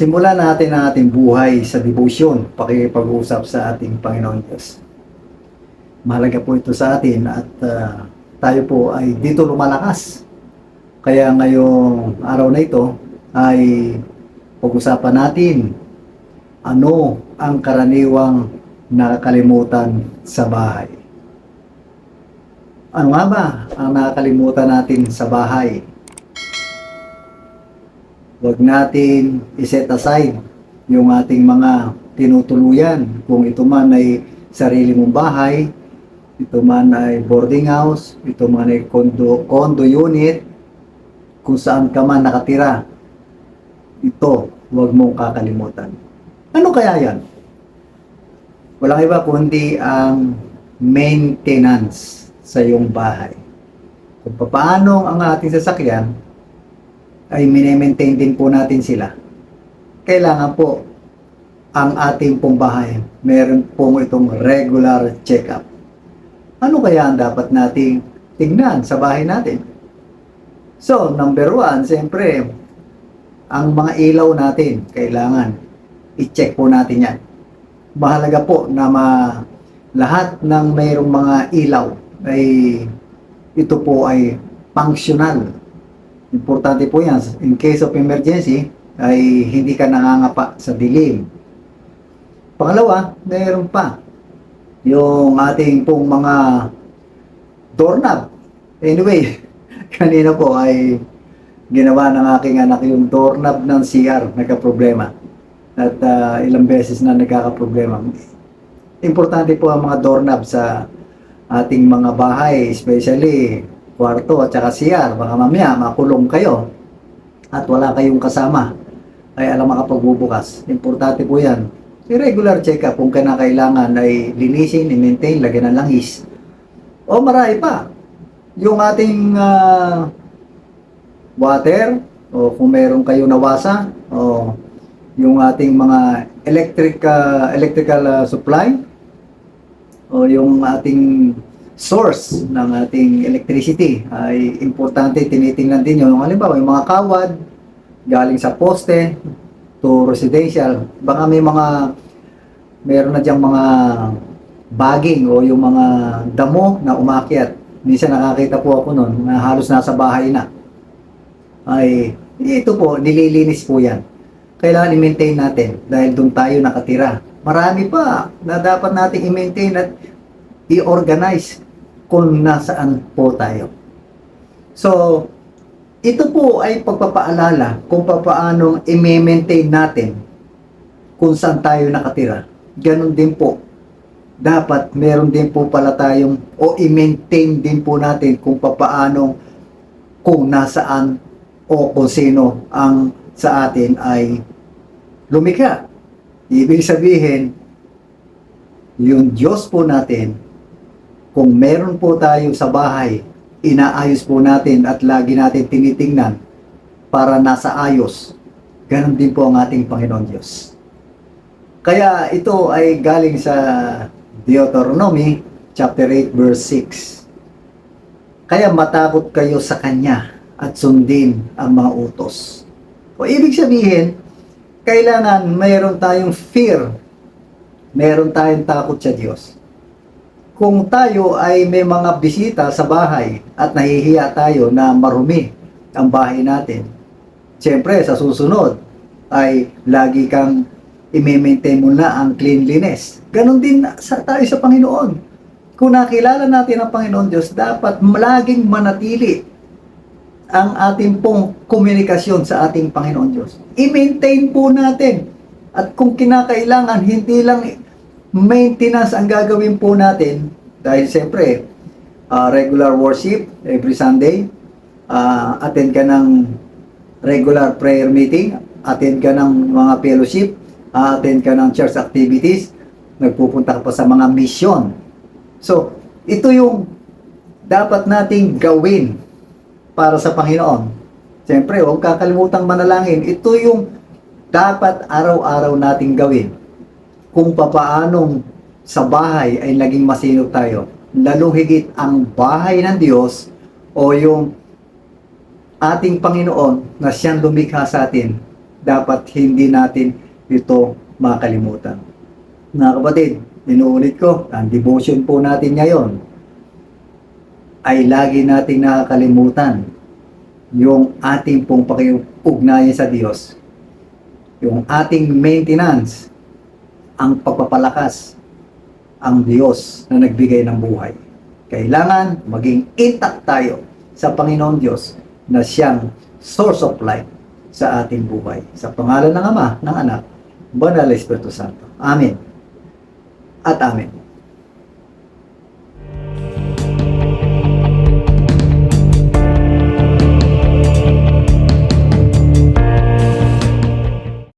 Simulan natin ang ating buhay sa devotion, pakipag-usap sa ating Panginoon Diyos. Mahalaga po ito sa atin at ah, tayo po ay dito lumalakas. Kaya ngayong araw na ito ay pag-usapan natin ano ang karaniwang nakakalimutan sa bahay. Ano nga ba ang nakakalimutan natin sa bahay? Huwag natin iset aside yung ating mga tinutuluyan. Kung ito man ay sarili mong bahay, ito man ay boarding house, ito man ay condo, condo unit, kung saan ka man nakatira, ito, huwag mong kakalimutan. Ano kaya yan? Walang iba kundi ang maintenance sa iyong bahay. Kung paano ang ating sasakyan, ay mini-maintain din po natin sila. Kailangan po ang ating pong bahay, meron pong itong regular check-up. Ano kaya ang dapat nating tignan sa bahay natin? So, number one, siyempre, ang mga ilaw natin, kailangan i-check po natin yan. Mahalaga po na ma, lahat ng mayroong mga ilaw ay ito po ay functional. Importante po yan. In case of emergency, ay hindi ka nangangapa sa dilim. Pangalawa, mayroon pa yung ating pong mga doorknob. Anyway, kanina po ay ginawa ng aking anak yung doorknob ng CR, nagka-problema. At ah, ilang beses na nagkaka-problema. Importante po ang mga doorknob sa ating mga bahay, especially kwarto at saka CR. Baka mamaya makulong kayo at wala kayong kasama. Ay alam makapagbubukas. Importante po yan. I-regular check-up kung kinakailangan ay linisin, i-maintain, lagyan ng langis. O marami pa. Yung ating ah, water, o kung meron kayo nawasa, o yung ating mga electric ah, electrical ah, supply, o yung ating source ng ating electricity ay importante tinitingnan din yun. Halimbawa, yung mga kawad galing sa poste to residential, baka may mga meron na diyang mga bagging o yung mga damo na umakyat. Minsan nakakita po ako noon na halos nasa bahay na. Ay, ito po, nililinis po yan. Kailangan i-maintain natin dahil doon tayo nakatira. Marami pa na dapat natin i-maintain at i-organize kung nasaan po tayo. So, ito po ay pagpapaalala kung paano i-maintain natin kung saan tayo nakatira. Ganon din po. Dapat meron din po pala tayong o i-maintain din po natin kung paano kung nasaan o kung sino ang sa atin ay lumikha. Ibig sabihin, yung Diyos po natin, kung meron po tayo sa bahay, inaayos po natin at lagi natin tinitingnan para nasa ayos. Ganon din po ang ating Panginoon Diyos. Kaya ito ay galing sa Deuteronomy chapter 8 verse 6. Kaya matakot kayo sa Kanya at sundin ang mga utos. O ibig sabihin, kailangan mayroon tayong fear, mayroon tayong takot sa Diyos. Kung tayo ay may mga bisita sa bahay at nahihiya tayo na marumi ang bahay natin, siyempre sa susunod ay lagi kang i-maintain mo na ang cleanliness. Ganon din sa tayo sa Panginoon. Kung nakilala natin ang Panginoon Diyos, dapat laging manatili ang ating pong komunikasyon sa ating Panginoon Diyos. I-maintain po natin. At kung kinakailangan, hindi lang maintenance ang gagawin po natin, dahil siyempre, ah, regular worship every Sunday, ah, attend ka ng regular prayer meeting, attend ka ng mga fellowship, ah, attend ka ng church activities, nagpupunta ka pa sa mga mission. So, ito yung dapat nating gawin para sa Panginoon. Siyempre, huwag kakalimutan manalangin. Ito yung dapat araw-araw nating gawin. Kung papaanong sa bahay ay naging masinop tayo. Lalo higit ang bahay ng Diyos o yung ating Panginoon na siyang lumikha sa atin dapat hindi natin ito makalimutan. Mga kapatid, inuulit ko, ang devotion po natin ngayon ay lagi nating nakakalimutan yung ating pong pakiugnayan sa Diyos, yung ating maintenance, ang pagpapalakas, ang Diyos na nagbigay ng buhay. Kailangan maging intact tayo sa Panginoon Diyos na siyang source of life sa ating buhay. Sa pangalan ng Ama, ng Anak, Banal na Espiritu Santo. Amen. At Amen.